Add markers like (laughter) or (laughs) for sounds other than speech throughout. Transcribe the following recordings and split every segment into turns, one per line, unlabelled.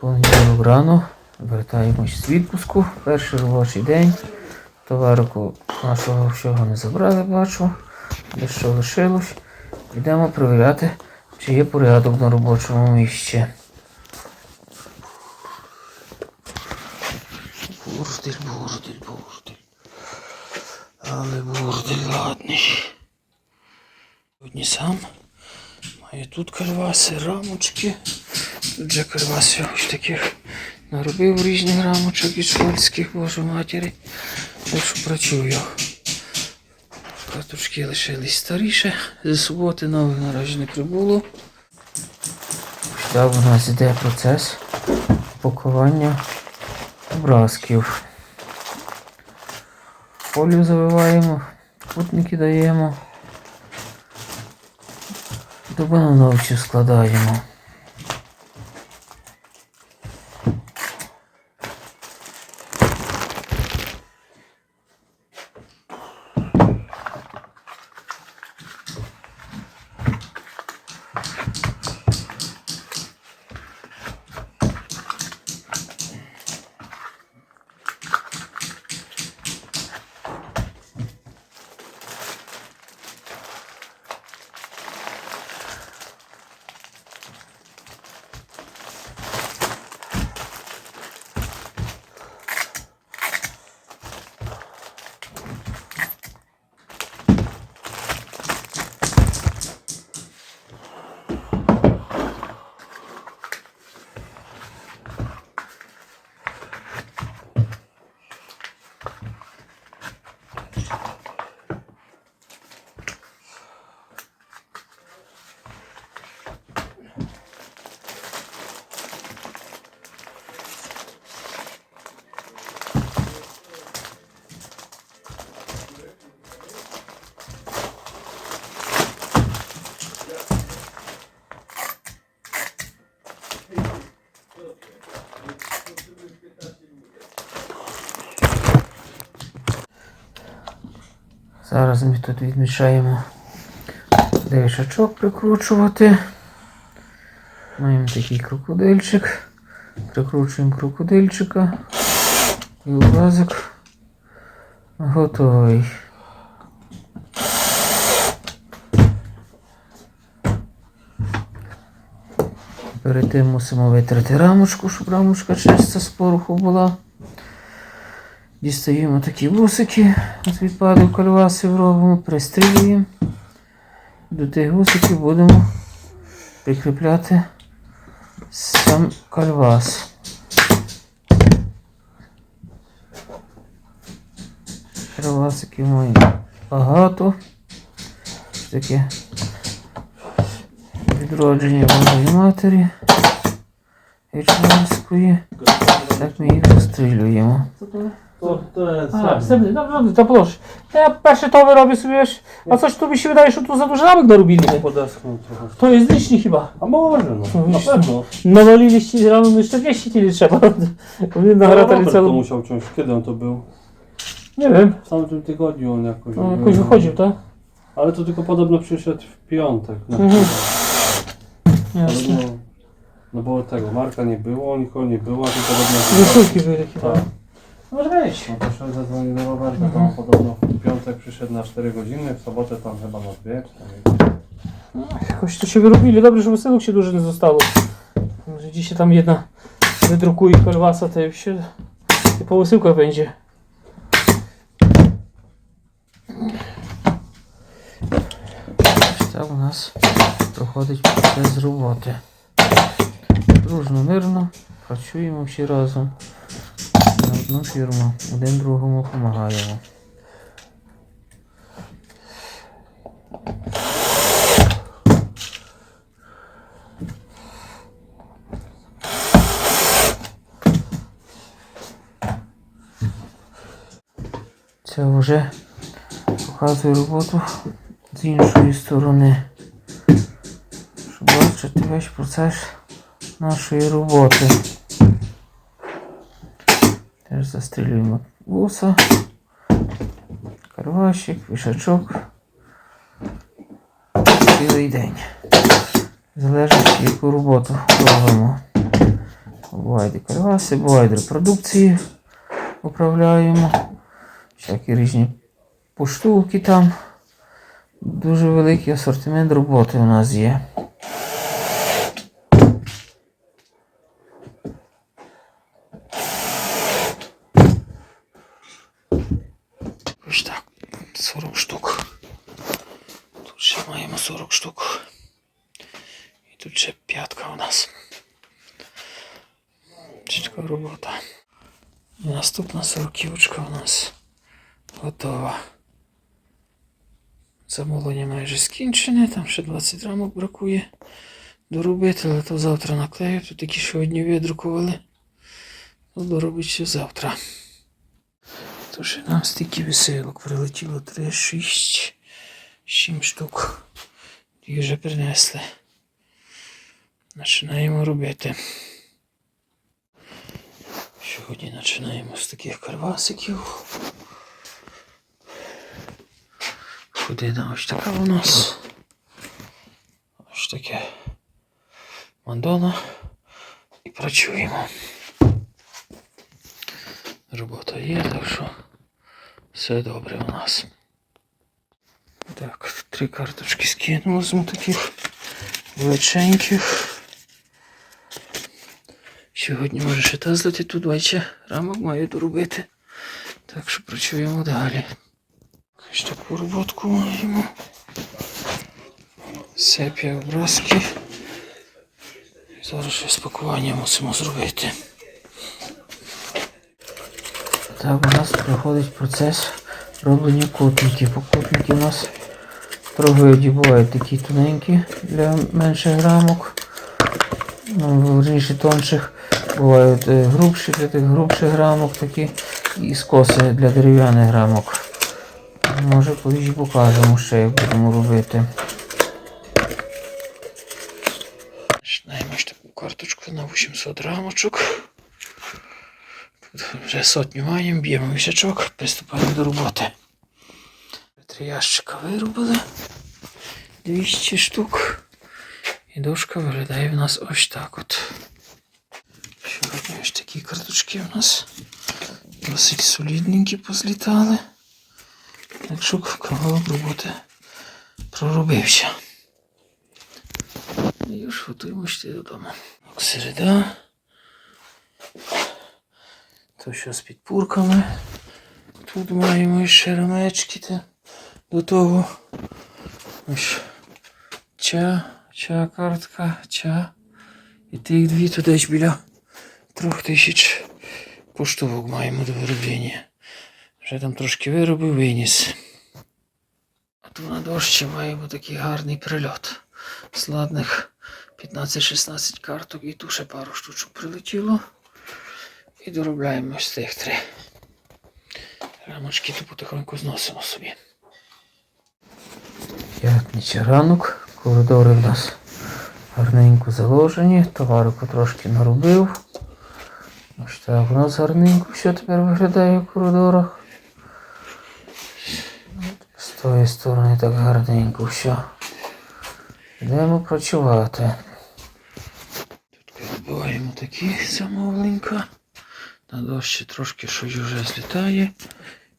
Понеділок рано вертаємось з відпуску. Перший робочий день. Товарику нашого всього не забрали, бачу. Дещо лишилось. Йдемо перевіряти, чи є порядок на робочому місці. Бурдель, бурдель, бурдель. Але бурдель ладний. Сьогодні сам. Має тут кальваси, рамочки. Тут же кальваси ось таких наробив різних рамочок із швольських, боже матері. Так що працюю. Карточки лишились старіше. Зі суботи нових наразі не прибуло. Так у нас іде процес пакування образків. Фолію завиваємо, кутники даємо. До банановичів складаємо. Зараз ми тут відмічаємо дев'ячачок прикручувати. Маємо такий крокодильчик. Прикручуємо крокодильчика. І образик готовий. Перед тим мусимо витрати рамочку, щоб рамочка чиста з пороху була. Дістаємо такі вусики з відпадів кальвасів робимо, пристрілюємо. До тих вусиків будемо прикріпляти сам кальвас. Кальвасиків маємо багато. Таке відродження Божої Матері. Ічнянської. Так ми їх розстрілюємо.
To, to jest.
A, wstępny, no, no to proszę. Ja pierwsze to wyrobię sobie, wiesz, a coś tu mi się wydaje, że tu za dużo ramek?
Podeschnął trochę.
To jest licznik chyba.
A może no, na
widzisz,
pewno.
Nawaliliście rano jeszcze 200 tyle trzeba. (laughs) Powinien na
No, Robert to musiał ciąć. Kiedy on to był?
Nie wiem,
W tamtym tygodniu on jakoś.
no, jakoś wychodził, tak?
Ale to tylko podobno przyszedł w piątek. Na
Mhm. Jasne.
no, no bo tego, Marka nie było, nikogo nie było, a to podobno...
Wyszulki były chyba.
Tak.
Może być.
No to szedł zadzwonił do Roberta,
Mhm.
tam podobno w piątek przyszedł na 4 godziny, w sobotę tam chyba na 2 czy tam
Jakoś to się wyrobili. Dobrze, żeby synów się dużo nie zostało. Że dzisiaj tam jedna wydrukuje kolwasa, to już się i po wysyłkach będzie.
Ось так у нас проходить процес роботи. Дружно, мирно, працюємо всі разом На одну фірму, один другому допомагаємо. Це вже показує роботу з іншої сторони. Щоб бачити весь процес нашої роботи. Теж застрілюємо вуса, карвашик, вішачок. Цілий день. Залежить, яку роботу робимо. Бувають карваси, бувають репродукції управляємо. Всякі різні поштулки там. Дуже великий асортимент роботи у нас є. Ось так, 40 штук. Тут ще маємо 40 штук. І тут ще п'ятка у нас. Чітка робота. Наступна у нас готова. Замовлення майже скінчене, там ще 20 рамок бракує доробити, але то завтра наклею. Тут такі сьогодні видрукували. Ну, доробить ще завтра. Тож нам стільки веселок прилетіло 3, 6, 7 штук. Їх вже принесли. Починаємо робити. Сьогодні починаємо з таких карвасиків. Ходина ось така у нас. Ось таке мандона. І працюємо. Робота є, так що все добре у нас. Так, три карточки скинули з таких величеньких. Сьогодні може ще та тут бачите, рамок маю доробити. Так що працюємо далі. Ось таку роботку маємо. Сепія образки. Зараз ще спакування мусимо зробити. Так, у нас проходить процес роблення котників. Покутники у нас трогоді бувають такі тоненькі для менших рамок. Ну, верніше тонших. Бувають е, грубші для тих грубших рамок такі і скоси для дерев'яних рамок. Може колись покажемо ще, як будемо робити. Починаємо ось таку карточку на 800 рамочок. Тут вже сотню маємо, б'ємо мішачок, приступаємо до роботи. Три ящика виробили. 200 штук. І дошка виглядає в нас ось так от. Сьогодні ось такі карточки у нас досить солідненькі позлітали. Так що кругом роботи проробився. І ж готуємося йти додому. Середа. То що з підпурками. Тут маємо ще рамечки до того. Ось ча, ча картка, ча. І тих дві то десь біля трьох тисяч поштовок маємо до вироблення. Вже там трошки виробив, виніс. А тут на дощі маємо такий гарний прильот. Складних 15-16 карток і тут ще пару штучок прилетіло. І доробляємо ось тих три. Рамочки то потихоньку зносимо собі. П'ятниця ранок. Коридори в нас гарненько заложені. Товарику трошки наробив. Ось так у нас гарненько все тепер виглядає в коридорах. З тої сторони так гарненько все. Йдемо працювати. Тут відбуваємо такі замовленька. На дощі трошки щось вже злітає.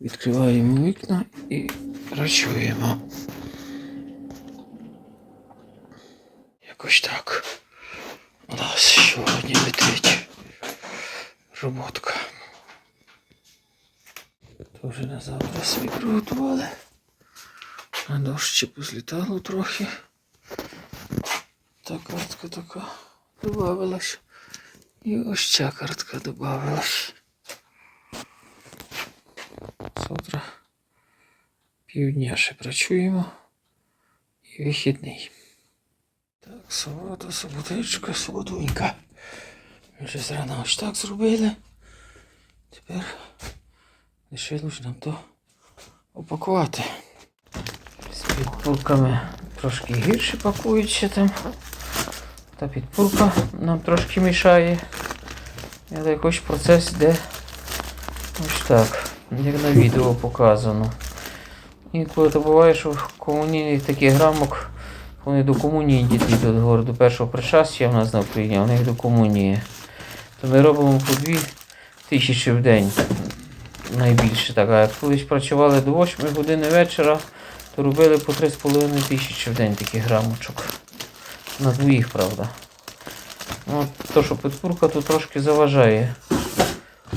Відкриваємо вікна і працюємо. Якось так. У нас сьогодні летить роботка. То вже на завтра собі приготували. На дощі позлітало трохи. Та картка така додавалась. І ось ця картка додавалась. Завтра півдня ще працюємо. І вихідний. Так, субота, суботичка, суботунька. Вже зрана ось так зробили. Тепер лишилось нам то опакувати. З підпурками трошки гірше пакуються там. Та підпурка нам трошки мішає. Але якось процес йде ось так, як на відео показано. Інколи то буває, що в комунійних таких рамок вони до комунії діти йдуть, говорю, до першого причастя в нас на Україні, а в них до комунії. Ми робимо по 2 тисячі в день. Найбільше так. А як колись працювали до 8 години вечора, то робили по 3,5 тисячі в день таких грамочок. На двоїх, правда. Ну, то, що підпурка тут трошки заважає.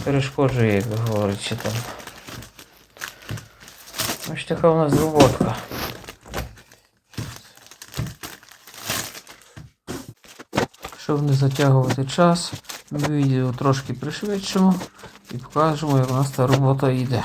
Перешкоджує, як ви там. Ось така у нас роботка. Щоб не затягувати час, відео трошки пришвидшимо і покажемо, як у нас та робота йде.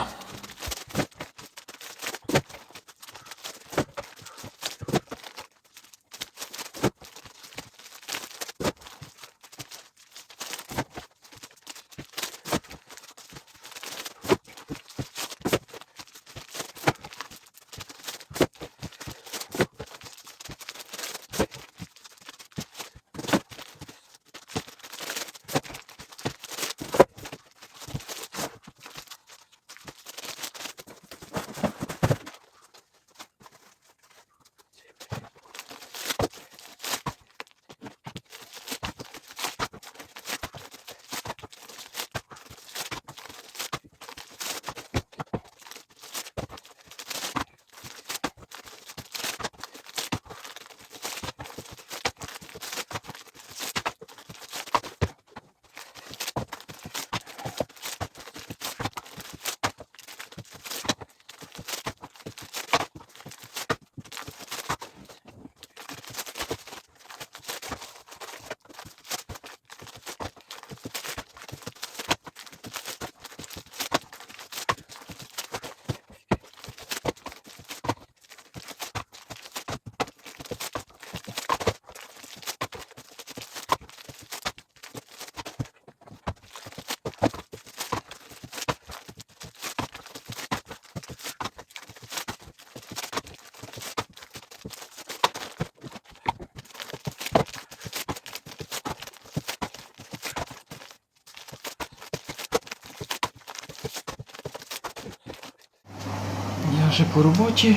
Вже по роботі.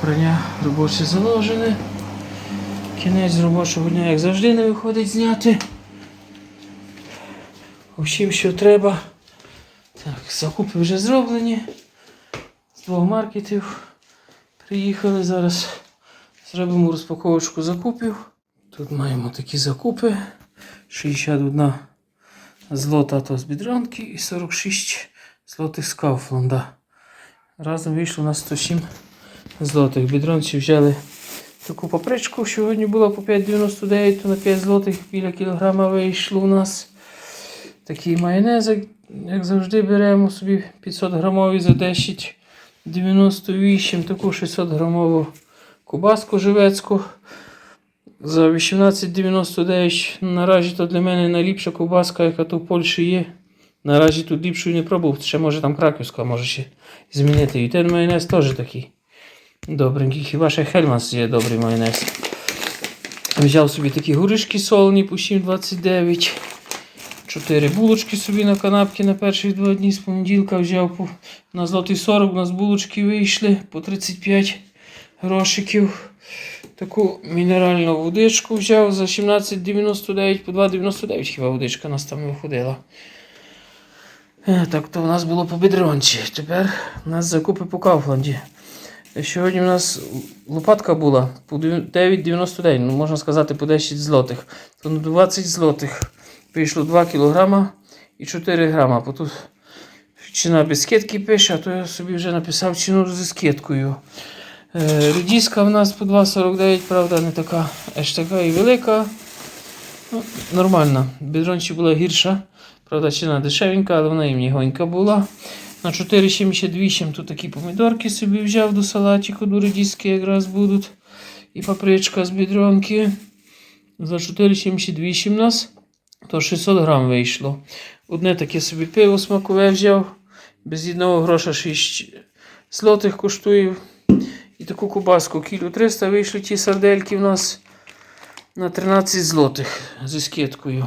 Прання робоче заложене. Кінець робочого дня, як завжди, не виходить зняти. Усім, що треба. Так, закупи вже зроблені. З двох маркетів приїхали зараз. Зробимо розпаковочку закупів. Тут маємо такі закупи. 61 злота з бідронки і 46 злотих з Кауфланда. Разом вийшло на 107 злотих. Бідронці взяли таку папричку. Сьогодні була по 5,99, то на 5 злотих біля кілограма вийшло у нас. Такий майонез, як- завжди, беремо собі 500 грамовий за 10,98, таку 600 грамову кубаску живецьку. За 18,99 наразі то для мене найліпша кубаска, яка тут в Польщі є. Наразі тут ліпшою не пробував. Ще може там краківська, може ще змінити. І ten майонез теж такий добренький. Хіба ще Хельманс є добрий майонез. Взяв собі такі горішки солені по 7,29. Чотири булочки собі на канапки на перші два дні з понеділка взяв по, на злотий 40. У нас булочки вийшли по 35 грошиків. Таку мінеральну водичку взяв за 17,99 по 2,99 хіба водичка нас там виходила. Е, Так то у нас було по бідрончі. Тепер у нас закупи по Кауфланді. Сьогодні у нас лопатка була по 9,99, ну можна сказати по 10 злотих. То на 20 злотих вийшло 2 кг і 4 грама. Бо тут ціна без скидки пише, а то я собі вже написав ціну зі скидкою. Е, Редіска в нас по 2,49, правда, не така аж така і велика. Ну, нормальна. Бідрончі була гірша. Правда, ціна дешевенька, але вона і мігонька була. На 4,78 тут такі помідорки собі взяв до салатику, до редиски якраз будуть. І папричка з бідронки. За 4,78 у нас. То 600 грам вийшло. Одне таке собі пиво смакове взяв. Без одного гроша 6 злотих коштує. І таку кубаску кіло 300 вийшли ті сардельки в нас на 13 злотих зі скидкою.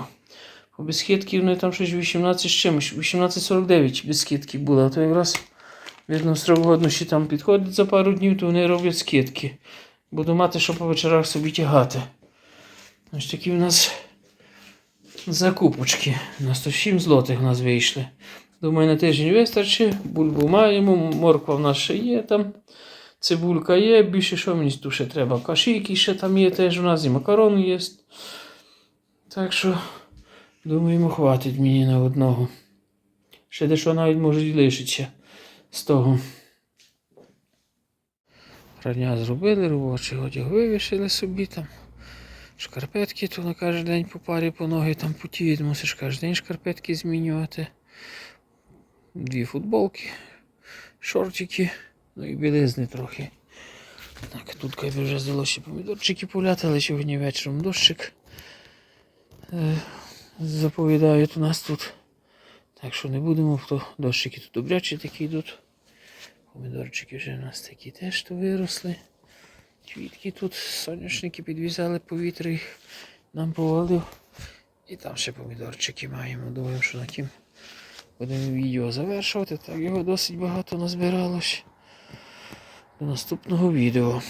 Без скидки вони там щось 18 з чимось, 18,49 без скидки було. А то якраз видно, строго годнощі там підходить за пару днів, то вони роблять скидки. Буду мати, що по вечорах собі тягати. Ось такі в нас Закупочки. На 107 злотих у нас вийшли. Думаю, на тиждень вистачить. Бульбу маємо, морква в нас ще є там. Цибулька є, більше що мені тут ще треба. Кашійки ще там є теж у нас і макарон є. Так що, думаємо, хватить мені на одного. Ще дещо навіть може і лишиться з того. Прання зробили, робочий одяг вивішили собі там. Шкарпетки то на кожен день по парі по ноги там потіють, мусиш кожен день шкарпетки змінювати. Дві футболки, шортики, ну і білизни трохи. Так, тут кай вже здалося помідорчики поляти, але сьогодні вечором дощик. Заповідають у нас тут. Так що не будемо, то дощики тут добрячі такі йдуть. Помідорчики вже у нас такі теж то виросли. Квітки тут, соняшники підвізали повітря, їх нам повалив. І там ще помідорчики маємо. Думаю, що на тім будемо відео завершувати. Так його досить багато назбиралось. До наступного відео.